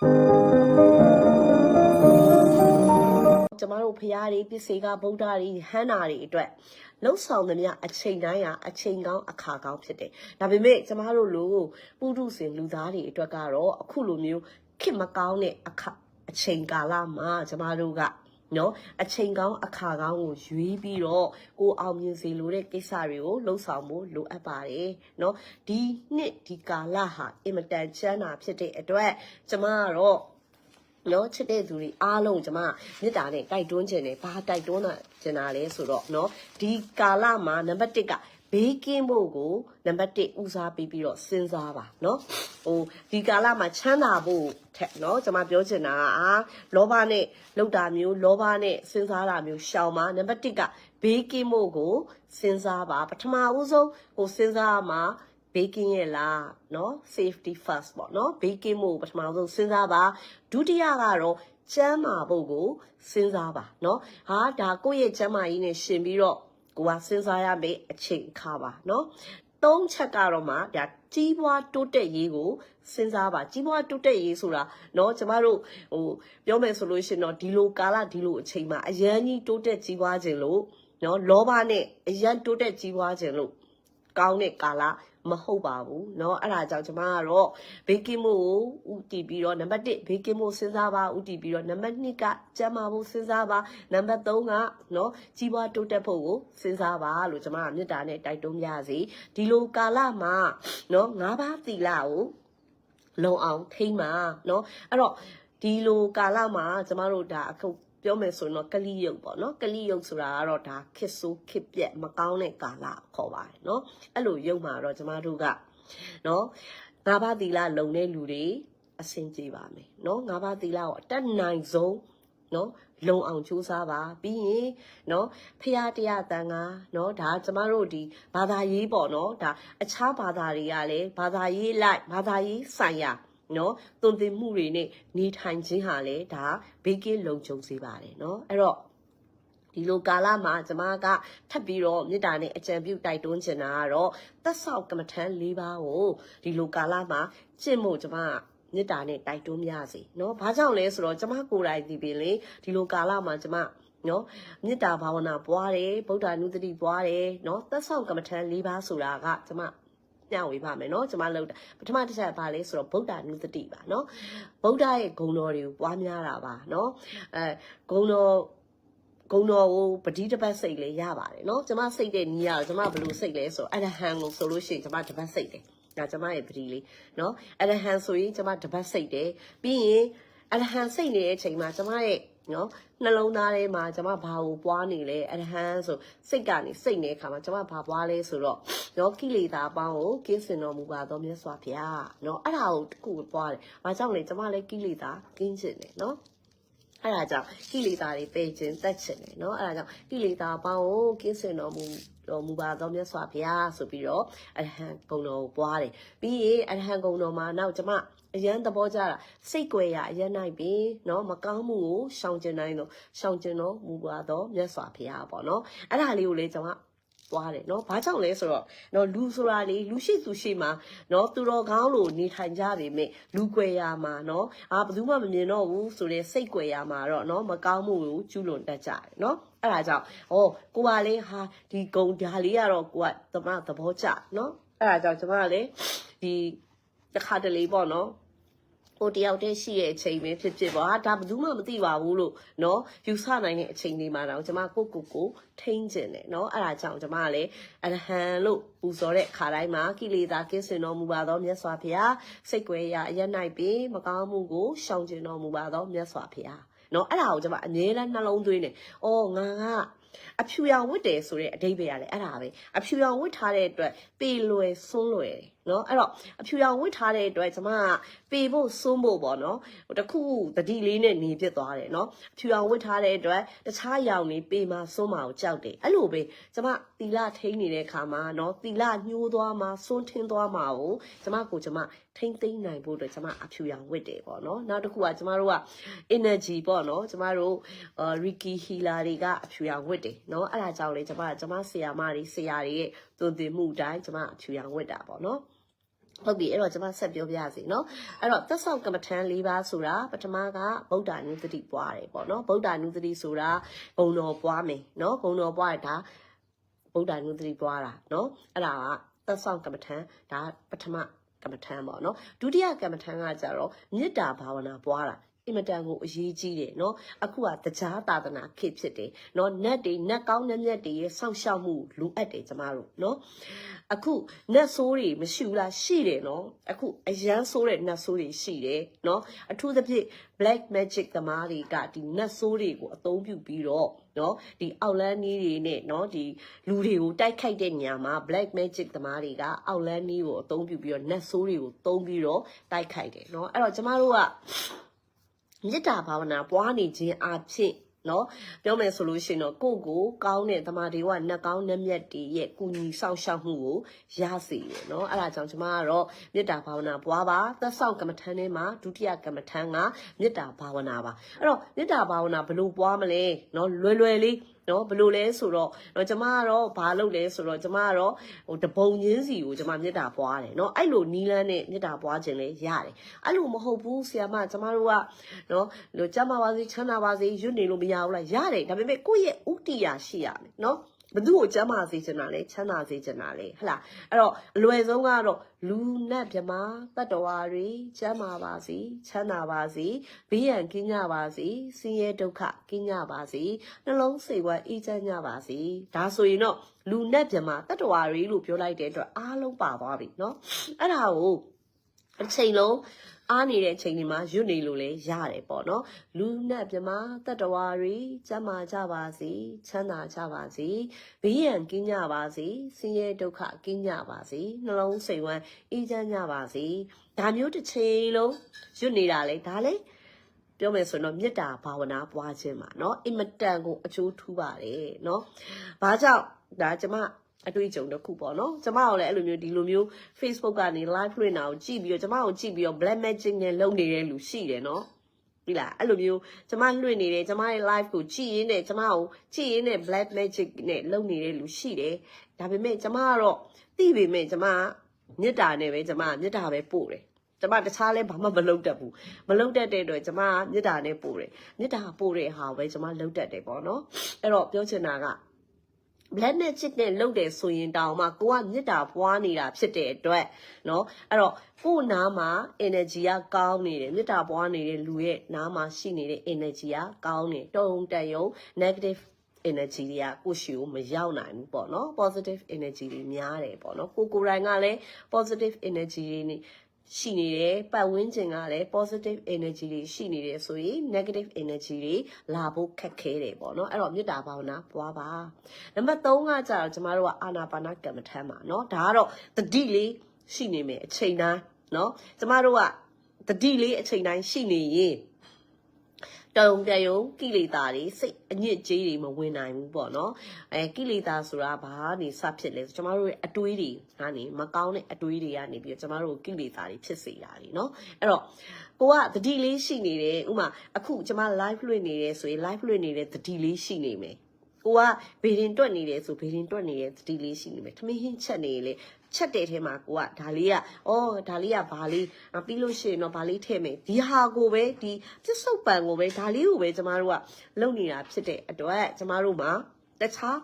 ကျမတို့ဖရားတွေပစ္စေကဗုဒ္ဓတွေဟန္တာတွေအတွက်လှုပ်ဆောင်သမျှအချိန်တိုင်းဟာအချိန်ကောင်းအခါကောင်းဖြစ်တယ်။ဒါပေမဲ့ကျမတို့လိုပုထုဇဉ်လူသားတွေအတွက်ကတော့အခုလိုမျိုးခင်မကောင်းတဲ့အခါအချိန်ကာလမှာကျမတို့က နော်အချိန်ကောင်းအခါကောင်းကိုရွေးပြီးတော့ကိုအောင်မြင်စေလိုတဲ့ကိစ္စတွေကိုလှုပ်ဆောင်ဖို့လိုအပ်ပါတယ်နော်ဒီနှစ်ဒီကာလဟာအင်မတန်ချမ်းသာဖြစ်တဲ့အတွက်ကျမကတော့နော်ချစ်တဲ့သူတွေအားလုံးကျွန်မမေတ္တာနဲ့တိုက်တွန်းခြင်းနဲ့ဘာတိုက်တွန်းတာကျင်တာလဲဆိုတော့နော်ဒီကာလမှာနံပါတ်1က ဘေးကင်းဖို့ကိုနံပါတ်1ဦးစားပေးပြီးတော့စဉ်းစားပါနော်ဟိုဒီကာလမှာချမ်းသာဖို့ထက်နော်ကျွန်မပြောချင်တာကအာလောဘနဲ့လောက်တာမျိုးလောဘနဲ့စဉ်းစားတာမျိုးရှောင်ပါနံပါတ်1ကဘေးကင်းဖို့ကိုစဉ်းစားပါပထမဦးဆုံးဟိုစဉ်းစားရမှာ baking ရဲ့လားเนาะ safety first ပေါ့เนาะ baking မို့ပထမဆုံးစဉ်းစားပါဒုတိယကတော့ကျန်းမာဖို့ကိုစဉ်းစားပါเนาะဟာဒါကိုယ့်ရဲ့ကျန်းမာရေးနဲ့ရှင်ပြီးတော့ ကိုကစဉ်းစားရမယ့်အချိန်အခါပါเนาะသုံးချက်ကတော့မှဒါကြီးပွားတိုးတက်ရေးကိုစဉ်းစားပါကြီးပွားတိုးတက်ရေးဆိုတာเนาะကျမတို့ဟိုပြောမယ်ဆိုလို့ရှိရင်တော့ဒီလိုကာလဒီလိုအချိန်မှာအရန်ကြီးတိုးတက်ကြီးပွားခြင်းလို့เนาะလောဘနဲ့အရန်တိုးတက်ကြီးပွားခြင်းလို့ ကောင်းတဲ့ကာလ မဟုတ်ပါဘူးเนาะအဲ့ဒါကြောင့်ကျွန်မကတော့ဘေးကင်းမှုကိုဥတည်ပြီးတော့နံပါတ်1ဘေးကင်းမှုစဉ်းစားပါဥတည်ပြီးတော့နံပါတ်2ကကျန်းမာဖို့စဉ်းစားပါနံပါတ်3ကเนาะကြီးပွားတိုးတက်ဖို့ကိုစဉ်းစားပါလို့ကျွန်မကမေတ္တာနဲ့တိုက်တွန်းပြစီဒီလိုကာလမှာเนาะ၅ပါးသီလကိုလုံအောင်ထိမ့်ပါเนาะအဲ့တော့ဒီလိုကာလမှာကျမတို့ဒါအခု ပြောမယ်ဆိုရင်တော့ကလိယုတ်ပေါ့နော်ကလိယုတ်ဆိုတာကတော့ဒါခစ်ဆိုးခစ်ပြက်မကောင်းတဲ့ကာလခေါ်ပါတယ်နော်အဲ့လိုယုတ်မှာတော့ကျမတို့ကနော်ငါးပါးသီလလုံတဲ့လူတွေအဆင်ပြေပါမယ်နော်ငါးပါးသီလကိုအတက်နိုင်ဆုံးနော်လုံအောင်ကြိုးစားပါပြီးရင်နော်ဖရာတရားတန်ခါနော်ဒါကျမတို့ဒီဘာသာရေးပေါ့နော်ဒါအခြားဘာသာတွေကလည်းဘာသာရေးလိုက်ဘာသာရေးဆိုင်ရာ နော်သွန်သင်မှုတွေနဲ့နေထိုင်ခြင်းဟာလည်းဒါဘေးကင်းလုံခြုံစေပါတယ်နော်အဲ့တော့ဒီလိုကာလမှာကျမကထပ်ပြီးတော့မေတ္တာနဲ့အကြံပြုတိုက်တွန်းချင်တာကတော့သက်ဆောက်ကမ္မထန်၄ပါးကိုဒီလိုကာလမှာကျင့်ဖို့ကျမကမေတ္တာနဲ့တိုက်တွန်းပြစီနော်ဘာကြောင့်လဲဆိုတော့ကျမကိုယ်တိုင်ဒီပင်လေဒီလိုကာလမှာကျမနော်မေတ္တာဘာဝနာပွားတယ်ဗုဒ္ဓနုတ္တိပွားတယ်နော်သက်ဆောက်ကမ္မထန်၄ပါးဆိုတာကကျမ ညဝေပါမယ်เนาะကျွန်မလောက်တာပထမတစ်ချက်ကဘာလဲဆိုတော့ဗုဒ္ဓနုတ္တိပါเนาะဗုဒ္ဓရဲ့ဂုဏ်တော်တွေကိုပွားများတာပါเนาะအဲဂုဏ်တော်ဂုံတော်ကိုပတိတပတ်စိတ်လေးရပါတယ်เนาะကျမစိတ်တဲ့နီးရတော့ကျမဘယ်လိုစိတ်လဲဆိုအရဟံကိုဆိုလို့ရှိရင်ကျမတပတ်စိတ်တယ်ဒါကျမရဲ့ပတိလေးเนาะအရဟံဆိုရင်ကျမတပတ်စိတ်တယ်ပြီးရင် အရဟံစိတ်နေတဲ့အချိန်မှာကျမရဲ့နော်နှလုံးသားထဲမှာကျမဘာကိုပွားနေလဲအရဟံဆိုစိတ်ကနေစိတ်နေတဲ့အခါမှာကျမဘာပွားလဲဆိုတော့နော်ကိလေသာအပေါင်းကိုကင်းစင်တော်မူပါတော်မြတ်စွာဘုရားနော်အဲ့ဒါကိုတခုပွားတယ်။ဘာကြောင့်လဲကျမလည်းကိလေသာကင်းစင်တယ်နော်။အဲ့ဒါကြောင့်ကိလေသာတွေပယ်ခြင်းတတ်ခြင်းတယ်နော်အဲ့ဒါကြောင့်ကိလေသာအပေါင်းကိုကင်းစင်တော်မူတော်မူပါတော်မြတ်စွာဘုရားဆိုပြီးတော့အရဟံဂုဏ်တော်ကိုပွားတယ်ပြီးရင်အရဟံဂုဏ်တော်မှာနောက်ကျမ အရန်သဘောကြတာစိတ်ကြွယ်ရအရန်နိုင်ပြီเนาะမကောင်းမှုကိုရှောင်ကျင်နိုင်တော့ရှောင်ကျင်တော့မူပါတော့မြတ်စွာဘုရားပေါ့เนาะအဲ့ဒါလေးကိုလေကျွန်မသွားတယ်เนาะဘာကြောင့်လဲဆိုတော့เนาะလူဆိုတာလေလူရှိသူရှိမှာเนาะသူတော်ကောင်းလို့နေထိုင်ကြပေမဲ့လူကွယ်ရမှာเนาะအာဘယ်သူမှမမြင်တော့ဘူးဆိုတဲ့စိတ်ကွယ်ရမှာတော့เนาะမကောင်းမှုကိုကျူးလွန်တတ်ကြတယ်เนาะအဲ့ဒါကြောင့်ဩကိုကလေဟာဒီဂုံဓာလေးကတော့ကိုကသမသဘောကျเนาะအဲ့ဒါကြောင့်ကျွန်မကလေဒီတစ်ခါတလေပေါ့เนาะ ဟိုတယောက်တည်းရှိတဲ့အချိန်ပဲဖြစ်ဖြစ်ပေါ့ဟာဒါဘယ်သူမှမသိပါဘူးလို့เนาะယူဆနိုင်တဲ့အချိန်လေးမှာတော့ကျွန်မကိုကိုကိုထိန်းကျင်တယ်เนาะအဲ့ဒါကြောင့်ကျွန်မကလည်းအရဟံလို့ပူဇော်တဲ့ခါတိုင်းမှာကိလေသာကင်းစင်တော်မူပါသောမြတ်စွာဘုရားစိတ်ွယ်ရာအရ၌ပင်မကောင်းမှုကိုရှောင်ကျင်တော်မူပါသောမြတ်စွာဘုရားเนาะအဲ့ဒါကိုကျွန်မအမြဲတမ်းနှလုံးသွင်းတယ်။အော်ငါကအဖြူရောင်ဝတ်တယ်ဆိုတဲ့အဓိပ္ပာယ်ရတယ်အဲ့ဒါပဲအဖြူရောင်ဝတ်ထားတဲ့အတွက်ပေလွယ်ဆွန်းလွယ်တယ် နော်အဲ့တော့အဖြူရောင်ဝစ်ထားတဲ့အတွက်ကျမကပေဖို့စွန်းဖို့ပေါ့နော်ဟိုတခုသတိလေးနဲ့နေဖြစ်သွားတယ်နော်အဖြူရောင်ဝစ်ထားတဲ့အတွက်တခြားရောင်တွေပေမှာစွန်းမှာကိုကြောက်တယ်အဲ့လိုပဲကျမတီလာထိန်းနေတဲ့ခါမှာနော်တီလာညှိုးသွားမှာစွန်းထင်းသွားမှာကိုကျမကိုကျမထိမ့်သိမ့်နိုင်ဖို့အတွက်ကျမအဖြူရောင်ဝစ်တယ်ပေါ့နော်နောက်တစ်ခုကကျမတို့က energy ပေါ့နော်ကျမတို့ Ricky Healer တွေကအဖြူရောင်ဝစ်တယ်နော်အဲ့ဒါကြောင့်လေကျမကျမဆရာမတွေဆရာတွေရဲ့သွန်သင်မှုတိုင်းကျမအဖြူရောင်ဝစ်တာပေါ့နော် ဟုတ်ပြီအဲ့တော့ကျွန်မဆက်ပြောပြရစီเนาะအဲ့တော့သက်ဆောင်ကမ္မထန်၄ပါးဆိုတာပထမကဗုဒ္ဓနုတတိပွားတယ်ပေါ့เนาะဗုဒ္ဓနုတတိဆိုတာဂုံတော်ပွားမယ်เนาะဂုံတော်ပွားတာဗုဒ္ဓနုတတိပွားတာเนาะအဲ့ဒါကသက်ဆောင်ကမ္မထန်ဒါပထမကမ္မထန်ပေါ့เนาะဒုတိယကမ္မထန်ကကြတော့မေတ္တာဘာဝနာပွားတာ အင်မတန်ကိုအရေးကြီးတယ်နော်အခုကတရားသာသနာခေတ်ဖြစ်တယ်နော်နတ်တွေနတ်ကောင်းနတ်မြတ်တွေရဲ့စောင့်ရှောက်မှုလိုအပ်တယ်ကျမတို့နော်အခုနတ်ဆိုးတွေမရှိဘူးလားရှိတယ်နော်အခုအရန်ဆိုးတဲ့နတ်ဆိုးတွေရှိတယ်နော်အထူးသဖြင့် black magic သမားတွေကဒီနတ်ဆိုးတွေကိုအသုံးပြုပြီးတော့နော်ဒီအောက်လန်းနီးတွေနဲ့နော်ဒီလူတွေကိုတိုက်ခိုက်တဲ့ညမှာ black magic သမားတွေကအောက်လန်းနီးကိုအသုံးပြုပြီးတော့နတ်ဆိုးတွေကိုသုံးပြီးတော့တိုက်ခိုက်တယ်နော်အဲ့တော့ကျမတို့က မေတ္တာဘာဝနာပွားနေခြင်းအဖြစ်နော်ပြောမယ်ဆိုလို့ရှိရင်တော့ကိုယ့်ကိုကောင်းတဲ့တမာဒေဝနတ်ကောင်းနတ်မြတ်တွေရဲ့ကုညီဆောင်ရှောက်မှုကိုရစေရနော်အဲ့ဒါကြောင့်ကျွန်မကတော့မေတ္တာဘာဝနာပွားပါသက်ဆောင်ကမ္မထန်ထဲမှာဒုတိယကမ္မထန်ကမေတ္တာဘာဝနာပါအဲ့တော့မေတ္တာဘာဝနာဘယ်လိုပွားမလဲနော်လွယ်လွယ်လေး နော်ဘယ်လိုလဲဆိုတော့တော့ကျမကတော့ဘာလုပ်လဲဆိုတော့ကျမကတော့ဟိုတပုံချင်းစီကိုကျမမေတ္တာပွားတယ်နော်အဲ့လိုနီးလန်းနဲ့မေတ္တာပွားခြင်းလဲရတယ်အဲ့လိုမဟုတ်ဘူးဆရာမကျမတို့ကနော်လို့ကျမပါစေချမ်းသာပါစေရွတ်နေလို့မရဘူးလားရတယ်ဒါပေမဲ့ကိုယ့်ရဲ့ဥတီယာရှိရမယ်နော် ဘသူ့ကိုကျမ်းမာစေချင်တာလဲချမ်းသာစေချင်တာလဲဟလားအဲ့တော့အလွယ်ဆုံးကတော့လူနဲ့မြမတတ္တဝါတွေကျမ်းမာပါစေချမ်းသာပါစေဘေးရန်ကင်းကြပါစေဆင်းရဲဒုက္ခကင်းကြပါစေနှလုံးစိတ်ဝမ်းအေးချမ်းကြပါစေဒါဆိုရင်တော့လူနဲ့မြမတတ္တဝါတွေလို့ပြောလိုက်တဲ့အတွက်အားလုံးပါသွားပြီเนาะအဲ့ဒါကို အချိန်လုံးအားနေတဲ့အချိန်ဒီမှာရွတ်နေလို့လည်းရတယ်ပေါ့နော်လူနဲ့မြမတတ္တဝါတွေကျမ်းမာကြပါစေချမ်းသာကြပါစေဘေးရန်ကင်းကြပါစေဆင်းရဲဒုက္ခကင်းကြပါစေနှလုံးစိတ်ဝမ်းအေးချမ်းကြပါစေဒါမျိုးတစ်ချိန်လုံးရွတ်နေတာလေဒါလေပြောမယ်ဆိုရင်တော့မေတ္တာဘာဝနာပွားခြင်းပါเนาะအင်မတန်ကိုအကျိုးထူးပါတယ်เนาะဘာကြောင့်ဒါကျမ အတွေ့အကြုံတစ်ခုပေါ့နော်ကျမတို့လည်းအဲ့လိုမျိုးဒီလိုမျိုး Facebook ကနေ live လွှင့်တာကိုကြည့်ပြီးတော့ကျမကိုကြည့်ပြီးတော့ black magic နဲ့လုပ်နေတဲ့လူရှိတယ်နော်ဒီလားအဲ့လိုမျိုးကျမလွှင့်နေတယ်ကျမရဲ့ live ကိုကြည့်ရင်းနဲ့ကျမကိုကြည့်ရင်းနဲ့ black magic နဲ့လုပ်နေတဲ့လူရှိတယ်ဒါပေမဲ့ကျမကတော့သိပေမဲ့ကျမကမေတ္တာနဲ့ပဲကျမကမေတ္တာပဲပို့တယ်ကျမတခြားလဲဘာမှမလုပ်တတ်ဘူးမလုပ်တတ်တဲ့အတွက်ကျမကမေတ္တာနဲ့ပို့တယ်မေတ္တာပို့တဲ့ဟာကိုပဲကျမလုပ်တတ်တယ်ပေါ့နော်အဲ့တော့ပြောချင်တာက black magic နဲ့လုပ်တယ်ဆိုရင်တောင်မှကိုကမေတ္တာပွားနေတာဖြစ်တဲ့အတွက်เนาะအဲ့တော့ကို့နားမှာ energy ကကောင်းနေတယ်မေတ္တာပွားနေတဲ့လူရဲ့နားမှာရှိနေတဲ့ energy ကကောင်းနေတုံတက်ယုံ negative energy တွေကကိုယ့်ရှိကိုမရောက်နိုင်ဘူးပေါ့နော် positive energy တွေများတယ်ပေါ့နော်ကိုကိုယ်တိုင်ကလည်း positive energy တွေနေ ရှိနေတယ်ပတ်ဝန်းကျင်ကလည်း positive energy တွေရှိနေတယ်ဆိုရင် negative energy တွေလာဖို့ခက်ခဲတယ်ပေါ့နော်အဲ့တော့မေတ္တာဘာဝနာပွားပါနံပါတ်3ကကြတော့ကျမတို့ကအာနာပါနာကမ္မထမ်းပါနော်ဒါကတော့တတိလေးရှိနေမယ်အချိန်တိုင်းနော်ကျမတို့ကတတိလေးအချိန်တိုင်းရှိနေရင် တုံတယုံကိလေသာတွေစိတ်အညစ်အကြေးတွေမဝင်နိုင်ဘူးပေါ့နော်အဲကိလေသာဆိုတာဘာနေစဖြစ်လဲဆိုကျမတို့ရဲ့အတွေးတွေကနေမကောင်းတဲ့အတွေးတွေကနေပြီးတော့ကျမတို့ကိလေသာတွေဖြစ်စေတာတွေနော်အဲ့တော့ကိုကတတိလေးရှိနေတယ်ဥမာအခုကျမ live လွှင့်နေတယ်ဆိုရင် live လွှင့်နေတဲ့တတိလေးရှိနေမယ် ကိုကဘေရင်တွက်နေတယ်ဆိုဘေရင်တွက်နေတဲ့တတိလေးရှိနေမယ်ထမင်းဟင်းချက်နေလေချက်တဲ့ထဲမှာကိုကဒါလေးကအော်ဒါလေးကဘာလေးပြီးလို့ရှိရင်တော့ဘာလေးထည့်မယ်ဒီဟာကိုပဲဒီပြစ္ဆုတ်ပံကိုပဲဒါလေးကိုပဲကျမတို့ကလုပ်နေတာဖြစ်တဲ့အတွက်ကျမတို့မှာတခြား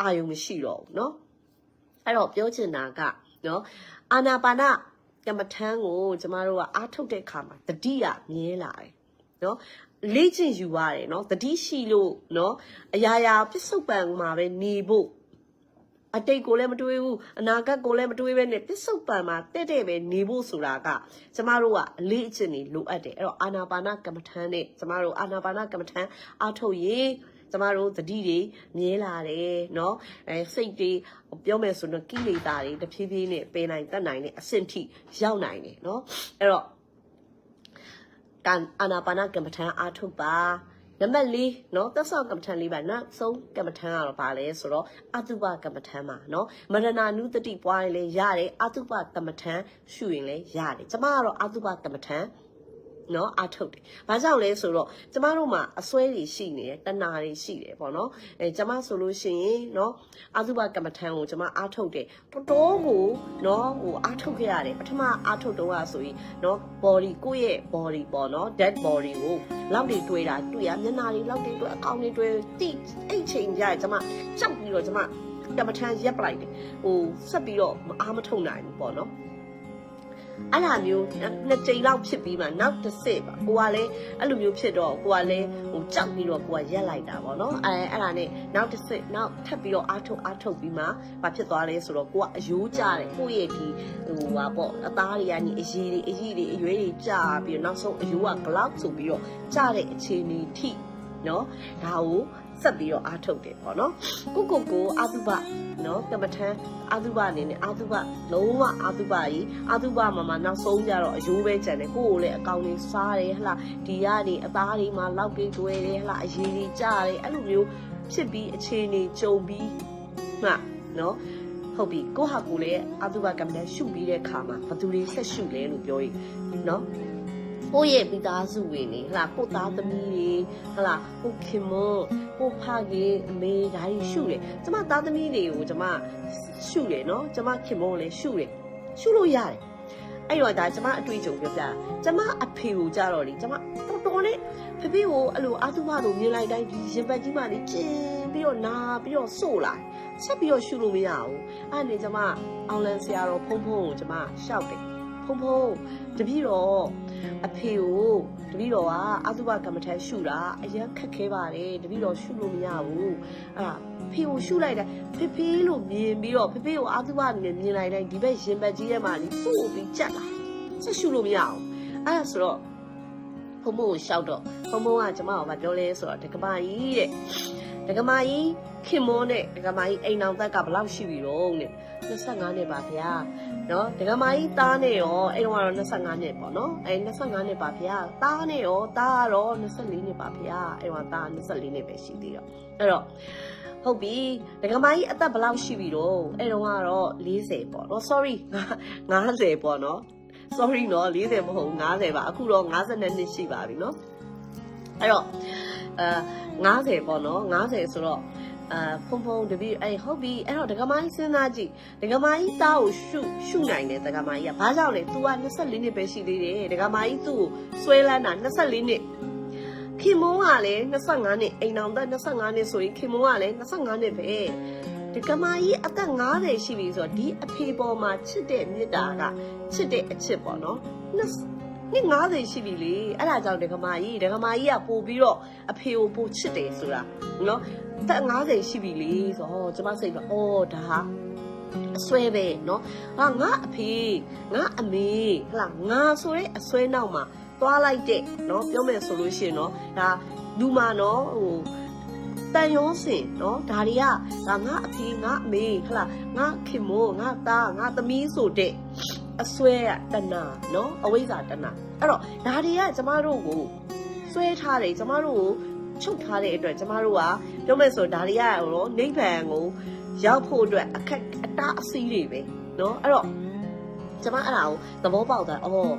အာယုံမရှိတော့ဘူးเนาะအဲ့တော့ပြောချင်တာကเนาะအာနာပါနကမ္မထမ်းကိုကျမတို့ကအားထုတ်တဲ့ခါမှာတတိယမြဲလာတယ်เนาะ လေ့ကျင့်ယူရတယ်เนาะတတိရှိလို့เนาะအရာရာပြစ္ဆုတ်ပံမှာပဲနေဖို့အတိတ်ကိုလည်းမတွေးဘူးအနာဂတ်ကိုလည်းမတွေးပဲနဲ့ပစ္စုပန်မှာတဲ့တဲ့ပဲနေဖို့ဆိုတာကကျမတို့ကအလေးအကျင့်နေလိုအပ်တယ်အဲ့တော့အာနာပါနကမ္မထမ်းနဲ့ကျမတို့အာနာပါနကမ္မထမ်းအားထုတ်ရင်ကျမတို့သတိတွေမြဲလာတယ်เนาะအဲစိတ်တွေပြောမယ်ဆိုတော့ကိလေသာတွေတဖြည်းဖြည်းနဲ့ပယ်နိုင်တတ်နိုင်တဲ့အဆင့်ထိရောက်နိုင်တယ်เนาะအဲ့တော့ ကန်အာနာပါနကမ္မထမ်းအားထုတ်ပါနံပါတ်၄เนาะသက်ဆောင်ကမ္မထန်လေးပါနောက်ဆုံးကမ္မထန်ကတော့ဗာလဲဆိုတော့အတုပကမ္မထန်ပါเนาะမရဏနုတတိပွားရင်လည်းရတယ်အတုပကမ္မထန်ရှုရင်လည်းရတယ်ကျမကတော့အတုပကမ္မထန် နော်အားထုတ်တယ်။ဘာကြောင့်လဲဆိုတော့ကျမတို့မှာအစွဲတွေရှိနေတယ်တဏှာတွေရှိတယ်ပေါ့နော်။အဲကျမဆိုလို့ရှိရင်နော်အာသုဘကမ္မထံကိုကျမအားထုတ်တယ်တော်တော်ကိုနော်ဟိုအားထုတ်ခဲ့ရတယ်ပထမအားထုတ်တော့ကဆိုရင်နော် body ကိုယ့်ရဲ့ body ပေါ့နော် dead body ကိုလောက်တွေတွေ့တာတွေ့ရမျက်နှာတွေလောက်တွေတွေ့အကောင့်တွေတွေ့တိအဲ့ချိန်ကြရကျမကြောက်ပြီးတော့ကျမကမ္မထံရက်ပလိုက်တယ်ဟိုဆက်ပြီးတော့မအားမထုတ်နိုင်ဘူးပေါ့နော် အဲ့လိုမျိုးနှစ်ကြိမ်လောက်ဖြစ်ပြီးမှနောက်တစ်စစ်ပါကိုကလည်းအဲ့လိုမျိုးဖြစ်တော့ကိုကလည်းဟိုကြောက်ပြီးတော့ကိုကရက်လိုက်တာပေါ့နော်အဲအဲ့ဒါနဲ့နောက်တစ်စစ်နောက်ထပ်ပြီးတော့အားထုတ်အားထုတ်ပြီးမှဘာဖြစ်သွားလဲဆိုတော့ကိုကအယိုးကြတယ်ကိုယ့်ရဲ့ဒီဟိုဟာပေါ့အသားတွေကနေအရည်တွေအရည်တွေအရွယ်တွေကြပြီးတော့နောက်ဆုံးအယိုးက glock ဆိုပြီးတော့ကြတဲ့အခြေအနေထိနော်ဒါကို ဆက်ပြီးတော့အားထုတ်တယ်ပေါ့နော်ကိုကိုကိုအာသုဘနော်ကမ္မထမ်းအာသုဘအနေနဲ့အာသုဘလုံးဝအာသုဘကြီးအာသုဘမှာမှနောက်ဆုံးကြတော့အယိုးပဲကြံတယ်ကိုကိုလည်းအကောင်လေးစားတယ်ဟလားဒီကနေအသားတွေမှာလောက်ကိတွဲတယ်ဟလားအရည်တွေကြားတယ်အဲ့လိုမျိုးဖြစ်ပြီးအခြေအနေကြုံပြီးမှနော်ဟုတ်ပြီကိုဟာကိုလည်းအာသုဘကမ္မထမ်းရှုပြီးတဲ့ခါမှာဘသူတွေဆက်ရှုလဲလို့ပြောရင်နော် ကိုယ့်ရဲ့မိသားစုဝင်နေဟလာကိုသားသမီးတွေဟလာကိုခင်မွန်းကိုဖခင်အမေဒါတွေရှုတယ်ကျမသားသမီးတွေကိုကျမရှုတယ်နော်ကျမခင်မွန်းကိုလည်းရှုတယ်ရှုလို့ရတယ်အဲ့တော့ဒါကျမအတွေ့အကြုံပြောပြတာကျမအဖေကိုကြတော့လေကျမတော်တော်လေးဖေဖေကိုအဲ့လိုအာသုဘလိုမြင်လိုက်တိုင်းဒီရင်ပတ်ကြီးမှလေကျင်းပြီးတော့နာပြီးတော့စို့လာဆက်ပြီးတော့ရှုလို့မရဘူးအဲ့ဒါနေကျမအောင်လန်ဆရာတော်ဖုံဖုံကိုကျမရှောက်တယ် ဖုံဖုံတပည့်တော်အဖေကိုတပည့်တော်ကအသုဘကမ္မထရှုတာအရင်ခက်ခဲပါတယ်တပည့်တော်ရှုလို့မရဘူးအဲ့ဒါဖေကိုရှုလိုက်တယ်ဖေဖေလို့မြင်ပြီးတော့ဖေဖေကိုအာသုဘမြင်မြင်လိုက်တိုင်းဒီဘက်ရင်ဘတ်ကြီးထဲမှာလေစို့ပြီးကြက်လာဆက်ရှုလို့မရအောင်အဲ့ဒါဆိုတော့ဖုံဖုံကိုရှောက်တော့ဖုံဖုံကကျမကပြောလဲဆိုတော့ဒကမာကြီးတဲ့ ဒကမာကြီးခင်မောနဲ့ဒကမာကြီးအိမ်အောင်သက်ကဘယ်လောက်ရှိပြီတော့တဲ့25နှစ်ပါဗျာနော်ဒကမာကြီးသားနဲ့ရောအဲ့တော့ကတော့25နှစ်ပေါ့နော်အဲ့25နှစ်ပါဗျာသားနဲ့ရောသားကတော့24နှစ်ပါဗျာအဲ့တော့သား24နှစ်ပဲရှိသေးတော့အဲ့တော့ဟုတ်ပြီဒကမာကြီးအသက်ဘယ်လောက်ရှိပြီတော့အဲ့တော့ကတော့40ပေါ့နော် sorry 50ပေါ့နော် sorry နော်40မဟုတ်50ပါအခုတော့52နှစ်ရှိပါပြီနော် အဲ့တော့အဲ90ပေါ့နော်90ဆိုတော့အာဖုံဖုံတပည့်အဲ့ဟုတ်ပြီအဲ့တော့ဒကမာကြီးစဉ်းစားကြည့်ဒကမာကြီးသားကိုရှုရှုနိုင်တယ်ဒကမာကြီးကဘာကြောင့်လဲ तू က24နှစ်ပဲရှိသေးတယ်ဒကမာကြီးသူ့ကိုဆွဲလန်းတာ24နှစ်ခင်မုံကလည်း25နှစ်အိမ်အောင်သက်25နှစ်ဆိုရင်ခင်မုံကလည်း25နှစ်ပဲဒကမာကြီးအသက်90ရှိပြီဆိုတော့ဒီအဖေပေါ်မှာချစ်တဲ့မေတ္တာကချစ်တဲ့အချစ်ပေါ့နော် နှစ်90ရှိပြီလေအဲ့ဒါကြောင့်ဒကမာကြီးဒကမာကြီးကပို့ပြီးတော့အဖေကိုပို့ချစ်တယ်ဆိုတာနော်သက်90ရှိပြီလေဆိုတော့ကျမစိတ်ကအော်ဒါဟာအစွဲပဲเนาะဟာငါအဖေငါအမေဟလာငါဆိုတဲ့အစွဲနောက်မှာသွားလိုက်တဲ့เนาะပြောမယ်ဆိုလို့ရှိရင်เนาะဒါလူမာเนาะဟိုတန်ရုံးစင်เนาะဒါတွေကဒါငါအဖေငါအမေဟလာငါခင်မိုးငါသားငါသမီးဆိုတဲ့ အစွဲကတဏနော်အဝိဇ္ဇာတဏအဲ့တော့ဒါတွေကကျမတို့ကိုစွဲထားတယ်ကျမတို့ကိုချုပ်ထားတဲ့အတွက်ကျမတို့ကပြောမယ်ဆိုဒါတွေကရောနိဗ္ဗာန်ကိုရောက်ဖို့အတွက်အခက်အတားအဆီးတွေပဲနော်အဲ့တော့ကျမအဲ့ဒါကိုသဘောပေါက်တာအော်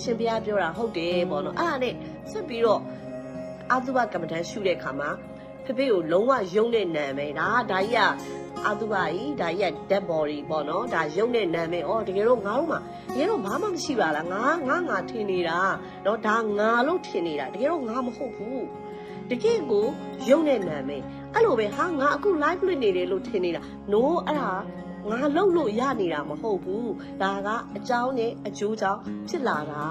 ရှင်ဘုရားပြောတာဟုတ်တယ်ပေါ့နော်အဲ့ဒါနဲ့ဆက်ပြီးတော့အာသုဘကမ္မဋ္ဌာန်းရှုတဲ့အခါမှာဖေဖေကိုလုံးဝယုံတဲ့နာမည်ဒါဒါကြီးက အာသူပါကြီးဒါရက် dead body ပေါ့နော်ဒါရုပ်နဲ့နာမည်ဩတကယ်တော့ငါတို့မှာတကယ်တော့ဘာမှမရှိပါလားငါငါငါထင်နေတာနော်ဒါငါလို့ထင်နေတာတကယ်တော့ငါမဟုတ်ဘူးတကယ်ကိုရုပ်နဲ့နာမည်အဲ့လိုပဲဟာငါအခု live လွှင့်နေတယ်လို့ထင်နေတာ no အဲ့ဒါငါလှုပ်လို့ရနေတာမဟုတ်ဘူးဒါကအကြောင်းနဲ့အကျိုးကြောင့်ဖြစ်လာတာ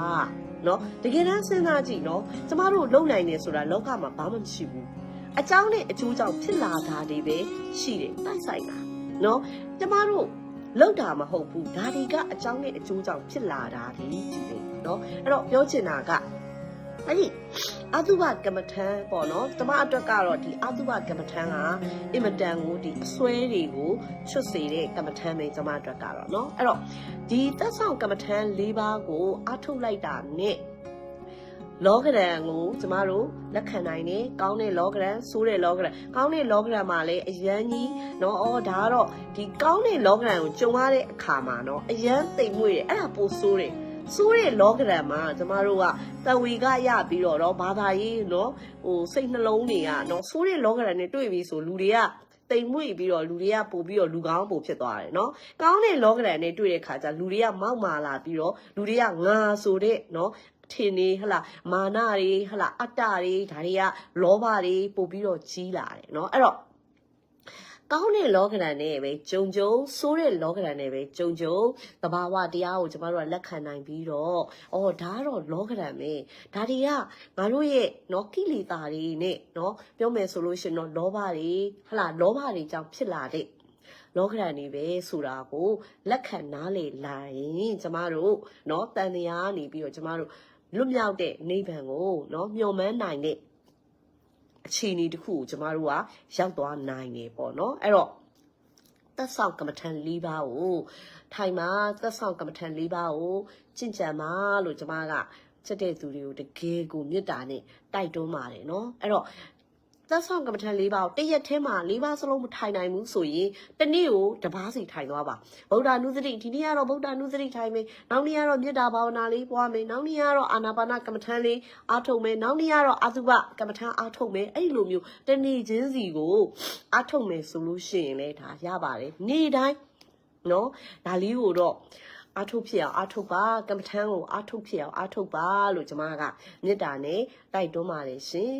နော်တကယ်တမ်းစဉ်းစားကြည့်နော်ကျမတို့လုံနိုင်နေဆိုတာလောကမှာဘာမှမရှိဘူး အကြောင်းနဲ့အကျိုးကြောင့်ဖြစ်လာတာတွေပဲရှိတယ်တိုက်ဆိုင်တာနော်ကျမတို့လောက်တာမဟုတ်ဘူးဒါတွေကအကြောင်းနဲ့အကျိုးကြောင့်ဖြစ်လာတာတွေကြီးတယ်နော်အဲ့တော့ပြောချင်တာကအဲ့ဒီအတုဝကမ္မထံပေါ့နော်တမအတွက်ကတော့ဒီအတုဝကမ္မထံကအင်မတန်ကိုဒီအစွဲတွေကိုချွတ်စေတဲ့ကမ္မထံပဲကျွန်မအတွက်ကတော့နော်အဲ့တော့ဒီသက်ဆောင်ကမ္မထံ၄ပါးကိုအထုတ်လိုက်တာနဲ့ လောကရန်ကိုကျမတို့လက်ခံနိုင်တယ်ကောင်းတဲ့လောကရန်ဆိုးတဲ့လောကရန်ကောင်းတဲ့လောကရန်မှာလည်းအယမ်းကြီးเนาะအော်ဒါကတော့ဒီကောင်းတဲ့လောကရန်ကိုကြုံရတဲ့အခါမှာเนาะအယမ်းသိမ်မွေ့တယ်အဲ့ဒါပိုဆိုးတယ် စိုးတဲ့လောကရန်မှာကျမတို့ကတဝီကရပြီးတော့တော့ဘာသာရေးနော်ဟိုစိတ်နှလုံးတွေကနော်စိုးတဲ့လောကရန်နဲ့တွေ့ပြီဆိုလူတွေကတိမ်မွေ့ပြီးတော့လူတွေကပို့ပြီးတော့လူကောင်းပို့ဖြစ်သွားတယ်နော်။ကောင်းတဲ့လောကရန်နဲ့တွေ့တဲ့ခါကျလူတွေကမောက်မာလာပြီးတော့လူတွေကငါဆိုတဲ့နော် ထင်နေဟလာမာနတွေဟလာအတ္တတွေဒါတွေကလောဘတွေပို့ပြီးတော့ကြီးလာတယ်နော်အဲ့တော့ကောင်းတဲ့လောကဓာတ်နဲ့ပဲဂျုံဂျုံဆိုးတဲ့လောကဓာတ်နဲ့ပဲဂျုံဂျုံတဘာဝတရားကိုကျမတို့ကလက်ခံနိုင်ပြီးတော့အော်ဒါကတော့လောကဓာတ်ပဲဒါတွေကငါတို့ရဲ့နော်ကိလေသာတွေနဲ့နော်ပြောမယ်ဆိုလို့ရှိရင်တော့လောဘတွေဟလာလောဘတွေကြောင့်ဖြစ်လာတဲ့လောကဓာတ်နေပဲဆိုတာကိုလက်ခံနားလေလာရင်ကျမတို့နော်တန်တရားနေပြီးတော့ကျမတို့ လွတ်မြောက်တဲ့နိဗ္ဗာန်ကိုနော်မျှော်မှန်းနိုင်တဲ့အခြေအနေတစ်ခုကိုကျမတို့ကရောက်သွားနိုင်တယ်ပေါ့နော်အဲ့တော့သက်ဆောင်ကမ္မထန်၄ပါးကိုထိုင်မှာသက်ဆောင်ကမ္မထန်၄ပါးကိုကျင့်ကြံပါလို့ကျမကချက်တဲ့သူတွေကိုတကယ်ကိုမေတ္တာနဲ့တိုက်တွန်းပါတယ်နော်အဲ့တော့ သက်ဆောင်ကမ္မထန်၄ပါးကိုတရက်ထဲမှာ၄ပါးစလုံးမထိုင်နိုင်ဘူးဆိုရင်တစ်နေ့ကိုတစ်ပါးစီထိုင်သွားပါဗုဒ္ဓနုစတိဒီနေ့ကတော့ဗုဒ္ဓနုစတိထိုင်မယ်နောက်နေ့ကတော့မေတ္တာဘာဝနာလေးပွားမယ်နောက်နေ့ကတော့အာနာပါနကမ္မထန်လေးအားထုတ်မယ်နောက်နေ့ကတော့အာသုဘကမ္မထန်အားထုတ်မယ်အဲ့ဒီလိုမျိုးတစ်နေ့ချင်းစီကိုအားထုတ်မယ်ဆိုလို့ရှိရင်လည်းဒါရပါတယ်နေ့တိုင်းနော်ဒါလေးကိုတော့အားထုတ်ဖြစ်အောင်အားထုတ်ပါကမ္မထန်ကိုအားထုတ်ဖြစ်အောင်အားထုတ်ပါလို့ကျွန်မကမေတ္တာနဲ့တိုက်တွန်းပါတယ်ရှင်